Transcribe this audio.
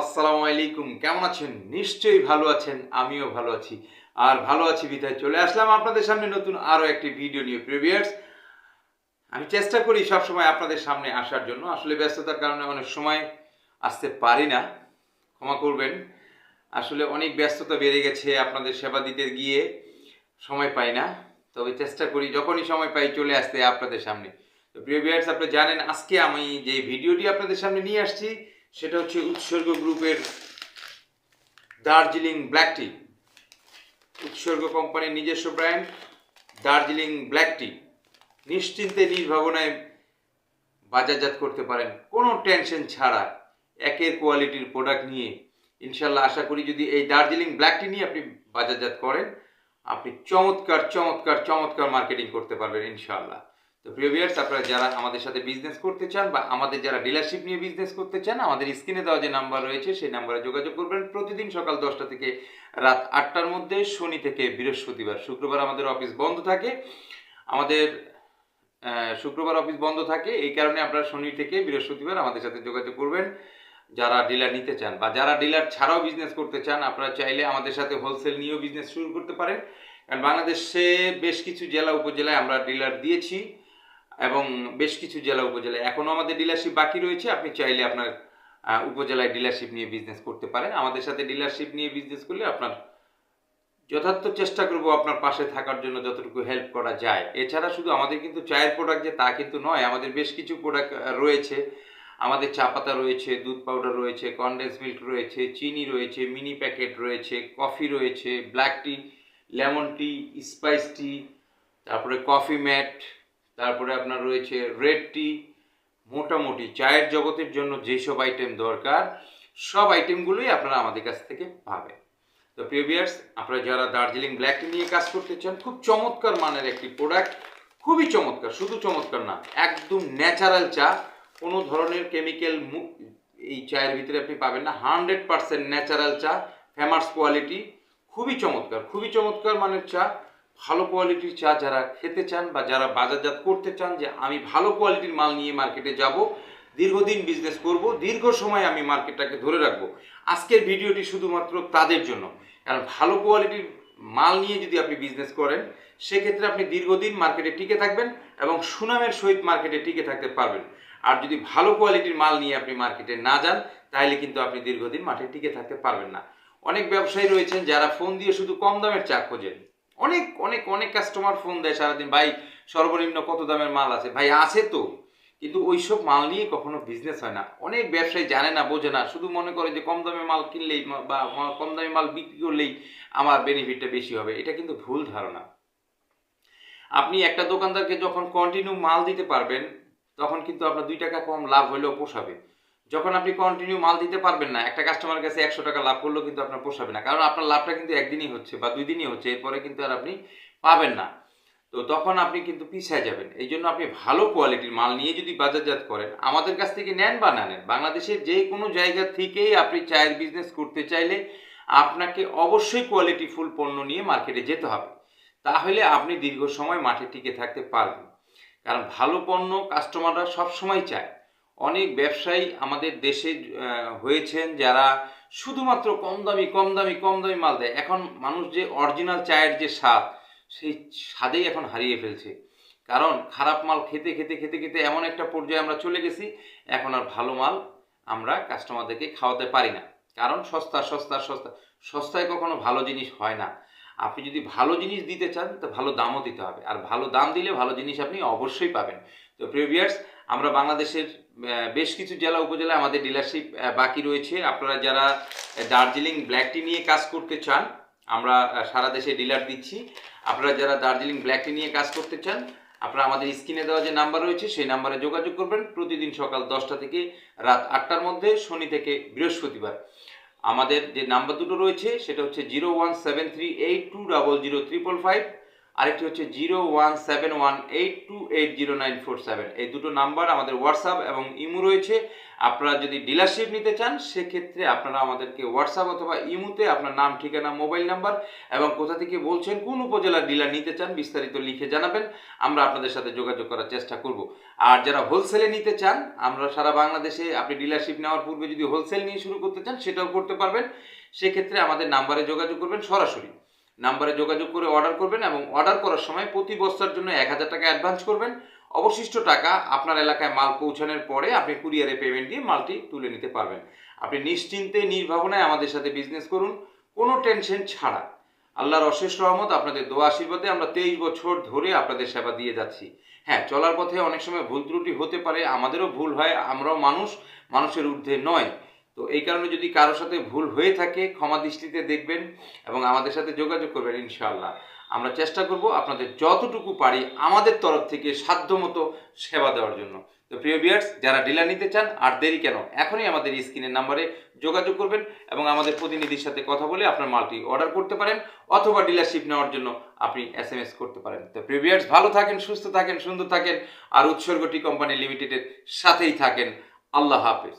আসসালামু আলাইকুম। কেমন আছেন? নিশ্চয়ই ভালো আছেন, আমিও ভালো আছি। আর ভালো আছি বিধায় চলে আসলাম আপনাদের সামনে নতুন আরও একটি ভিডিও নিয়ে। প্রিভিয়ার্স আমি চেষ্টা করি সবসময় আপনাদের সামনে আসার জন্য। আসলে ব্যস্ততার কারণে অনেক সময় আসতে পারি না। ক্ষমা করবেন। আসলে অনেক ব্যস্ততা বেড়ে গেছে, আপনাদের সেবা দিতে গিয়ে সময় পাই না। তবে চেষ্টা করি যখনই সময় পাই চলে আসতে আপনাদের সামনে। তো প্রিয় ভিউয়ার্স আপনি জানেন আজকে আমি যে ভিডিওটি আপনাদের সামনে নিয়ে আসছি সেটা হচ্ছে উৎসর্গ গ্রুপের দার্জিলিং ব্ল্যাক টি। উৎসর্গ কোম্পানির নিজস্ব ব্র্যান্ড, দার্জিলিং ব্ল্যাক টি। নিশ্চিন্তে নির্ভাবনায় বাজারজাত করতে পারেন। কোনো টেনশন ছাড়া একের কোয়ালিটির প্রোডাক্ট নিয়ে। ইনশাল্লাহ আশা করি যদি এই দার্জিলিং ব্ল্যাক টি নিয়ে আপনি বাজারজাত করেন, আপনি চমৎকার চমৎকার চমৎকার মার্কেটিং করতে পারবেন ইনশাল্লাহ। তো প্রিয় ভিউয়ার্স আপনারা যারা আমাদের সাথে বিজনেস করতে চান বা আমাদের যারা ডিলারশিপ নিয়ে বিজনেস করতে চান, আমাদের স্ক্রিনে দেওয়া যে নাম্বার রয়েছে, সেই নাম্বারে যোগাযোগ করবেন প্রতিদিন সকাল দশটা থেকে রাত আটটার মধ্যে, শনি থেকে বৃহস্পতিবার। শুক্রবার আমাদের অফিস বন্ধ থাকে। আমাদের শুক্রবার অফিস বন্ধ থাকে। এই কারণে আপনারা শনি থেকে বৃহস্পতিবার আমাদের সাথে যোগাযোগ করবেন। যারা ডিলার নিতে চান বা যারা ডিলার ছাড়াও বিজনেস করতে চান, আপনারা চাইলে আমাদের সাথে হোলসেল নিয়েও বিজনেস শুরু করতে পারেন। কারণ বাংলাদেশে বেশ কিছু জেলা, উপজেলায় আমরা ডিলার দিয়েছি। এবং বেশ কিছু জেলা উপজেলায়। এখনও আমাদের ডিলারশিপ বাকি রয়েছে। আপনি চাইলে আপনার উপজেলায় ডিলারশিপ নিয়ে বিজনেস করতে পারেন। আমাদের সাথে ডিলারশিপ নিয়ে বিজনেস করলে আপনার যথার্থ চেষ্টা করব আপনার পাশে থাকার জন্য যতটুকু হেল্প করা যায়। এছাড়া শুধু আমাদের কিন্তু চায়ের প্রোডাক্ট যে তা কিন্তু নয়, আমাদের বেশ কিছু প্রোডাক্ট রয়েছে। আমাদের চা পাতা রয়েছে, দুধ পাউডার রয়েছে কনডেন্স মিল্ক রয়েছে, চিনি রয়েছে মিনি প্যাকেট রয়েছে কফি রয়েছে black tea lemon tea spice tea তারপরে কফি ম্যাট তারপরে আপনার রয়েছে রেড টি মোটামুটি চায়ের জগতের জন্য যেসব আইটেম দরকার, সব আইটেমগুলোই আপনারা আমাদের কাছ থেকে পাবেন। তো প্রিভিয়ার্স আপনারা যারা দার্জিলিং ব্ল্যাক টি নিয়ে কাজ করতে চান, খুব চমৎকার মানের একটি প্রোডাক্ট খুবই চমৎকার, শুধু চমৎকার না, একদম ন্যাচারাল চা, কোনো ধরনের কেমিক্যাল এই চায়ের ভিতরে আপনি পাবেন না হান্ড্রেড পার্সেন্ট ন্যাচারাল চা ফেমাস কোয়ালিটি খুবই চমৎকার খুবই চমৎকার মানের চা। ভালো কোয়ালিটির চা যারা খেতে চান বা যারা বাজারজাত করতে চান যে আমি ভালো কোয়ালিটির মাল নিয়ে মার্কেটে যাব, দীর্ঘদিন বিজনেস করব, দীর্ঘ সময় আমি মার্কেটটাকে ধরে রাখব। আজকের ভিডিওটি শুধুমাত্র তাদের জন্য। কারণ ভালো কোয়ালিটির মাল নিয়ে যদি আপনি বিজনেস করেন, সেক্ষেত্রে আপনি দীর্ঘদিন মার্কেটে টিকে থাকবেন এবং সুনামের সহিত মার্কেটে টিকে থাকতে পারবেন। আর যদি ভালো কোয়ালিটির মাল নিয়ে আপনি মার্কেটে না যান, তাহলে কিন্তু আপনি দীর্ঘদিন মাঠে টিকে থাকতে পারবেন না। অনেক ব্যবসায়ী রয়েছেন যারা ফোন দিয়ে শুধু কম দামের চা খোঁজেন। অনেক অনেক অনেক কাস্টমার ফোন দেয় সারাদিন, ভাই, সর্বনিম্ন কত দামের মাল আছে? ভাই, আছে তো, কিন্তু ওইসব মাল নিয়ে কখনো বিজনেস হয় না। অনেক ব্যবসায়ী জানে না, বোঝে না, শুধু মনে করে যে কম দামে মাল কিনলেই বা কম দামে মাল বিক্রি করলেই আমার বেনিফিটটা বেশি হবে। এটা কিন্তু ভুল ধারণা। আপনি একটা দোকানদারকে যখন কন্টিনিউ মাল দিতে পারবেন, তখন কিন্তু আপনার দুই টাকা কম লাভ হলেও পোষাবে। যখন আপনি কন্টিনিউ মাল দিতে পারবেন না, একটা কাস্টমারের কাছে একশো টাকা লাভ করলেও কিন্তু আপনার পোষাবে না। কারণ আপনার লাভটা কিন্তু একদিনই হচ্ছে বা দুই দিনই হচ্ছে, এরপরে কিন্তু আর আপনি পাবেন না। তো তখন আপনি কিন্তু পিছিয়ে যাবেন। এই জন্য আপনি ভালো কোয়ালিটির মাল নিয়ে যদি বাজারজাত করেন, আমাদের কাছ থেকে নেন বা না নেন, বাংলাদেশের যে কোনো জায়গা থেকেই আপনি চায়ের বিজনেস করতে চাইলে আপনাকে অবশ্যই কোয়ালিটি ফুল পণ্য নিয়ে মার্কেটে যেতে হবে। তাহলে আপনি দীর্ঘ সময় মাঠে টিকে থাকতে পারবেন। কারণ ভালো পণ্য কাস্টমাররা সবসময় চায়। অনেক ব্যবসায়ী আমাদের দেশে হয়েছেন যারা শুধুমাত্র কম দামি কম দামি কম দামি মাল দেয়। এখন মানুষ যে অরিজিনাল চায়ের যে স্বাদ, সেই স্বাদেই এখন হারিয়ে ফেলছে। কারণ খারাপ মাল খেতে খেতে খেতে খেতে এমন একটা পর্যায়ে আমরা চলে গেছি, এখন আর ভালো মাল আমরা কাস্টমারদেরকে খাওয়াতে পারি না। কারণ সস্তা সস্তা সস্তা, সস্তায় কখনো ভালো জিনিস হয় না। আপনি যদি ভালো জিনিস দিতে চান, তো ভালো দামও দিতে হবে। আর ভালো দাম দিলে ভালো জিনিস আপনি অবশ্যই পাবেন। তো প্রিভিয়ার্স আমরা বাংলাদেশের বেশ কিছু জেলা উপজেলা আমাদের ডিলারশিপ বাকি রয়েছে। আপনারা যারা দার্জিলিং ব্ল্যাক টি নিয়ে কাজ করতে চান, আমরা সারা দেশে ডিলার দিচ্ছি। আপনারা যারা দার্জিলিং ব্ল্যাক টি নিয়ে কাজ করতে চান, আপনারা আমাদের স্ক্রিনে দেওয়া যে নাম্বার রয়েছে, সেই নাম্বারে যোগাযোগ করবেন প্রতিদিন সকাল দশটা থেকে রাত আটটার মধ্যে, শনি থেকে বৃহস্পতিবার। আমাদের যে নাম্বার দুটো রয়েছে, সেটা হচ্ছে zero one seven three eight two double zero triple five আরেকটি হচ্ছে zero one seven one eight two eight zero nine four seven. এই দুটো নাম্বার আমাদের হোয়াটসঅ্যাপ এবং ইমো রয়েছে। আপনারা যদি ডিলারশিপ নিতে চান, সেক্ষেত্রে আপনারা আমাদেরকে হোয়াটসঅ্যাপ অথবা ইমুতে আপনার নাম, ঠিকানা, মোবাইল নাম্বার এবং কোথা থেকে বলছেন, কোন উপজেলার ডিলার নিতে চান, বিস্তারিত লিখে জানাবেন। আমরা আপনাদের সাথে যোগাযোগ করার চেষ্টা করব। আর যারা হোলসেলে নিতে চান, আমরা সারা বাংলাদেশে আপনি ডিলারশিপ নেওয়ার পূর্বে যদি হোলসেল নিয়ে শুরু করতে চান, সেটাও করতে পারবেন। সেক্ষেত্রে আমাদের নাম্বারে যোগাযোগ করবেন সরাসরি। নাম্বারে যোগাযোগ করে অর্ডার করবেন এবং অর্ডার করার সময় প্রতি বস্তার জন্য এক হাজার টাকা অ্যাডভান্স করবেন। অবশিষ্ট টাকা আপনার এলাকায় মাল পৌঁছানোর পরে আপনি কুরিয়ারে পেমেন্ট দিয়ে মালটি তুলে নিতে পারবেন। আপনি নিশ্চিন্তে, নির্ভাবনায় আমাদের সাথে বিজনেস করুন, কোনো টেনশন ছাড়া। আল্লাহর অশেষ রহমত, আপনাদের দোয়া আশীর্বাদে আমরা তেইশ বছর ধরে আপনাদের সেবা দিয়ে যাচ্ছি। হ্যাঁ চলার পথে অনেক সময় ভুল ত্রুটি হতে পারে, আমাদেরও ভুল হয়, আমরাও মানুষ, মানুষের ঊর্ধ্বে নয়। তো এই কারণে যদি কারোর সাথে ভুল হয়ে থাকে, ক্ষমা দৃষ্টিতে দেখবেন এবং আমাদের সাথে যোগাযোগ করবেন ইনশাআল্লাহ। আমরা চেষ্টা করব আপনাদের যতটুকু পারি আমাদের তরফ থেকে সাধ্যমতো সেবা দেওয়ার জন্য। তো প্রিয় বিয়ার্স যারা ডিলার নিতে চান, আর দেরি কেন, এখনই আমাদের স্ক্রিনের নাম্বারে যোগাযোগ করবেন এবং আমাদের প্রতিনিধির সাথে কথা বলে আপনার মালটি অর্ডার করতে পারেন অথবা ডিলারশিপ নেওয়ার জন্য আপনি এস এম এস করতে পারেন। তো প্রিয় বিয়ার্স ভালো থাকেন, সুস্থ থাকেন, সুন্দর থাকেন, আর উৎসর্গটি কোম্পানি লিমিটেডের সাথেই থাকেন। আল্লাহ হাফেজ।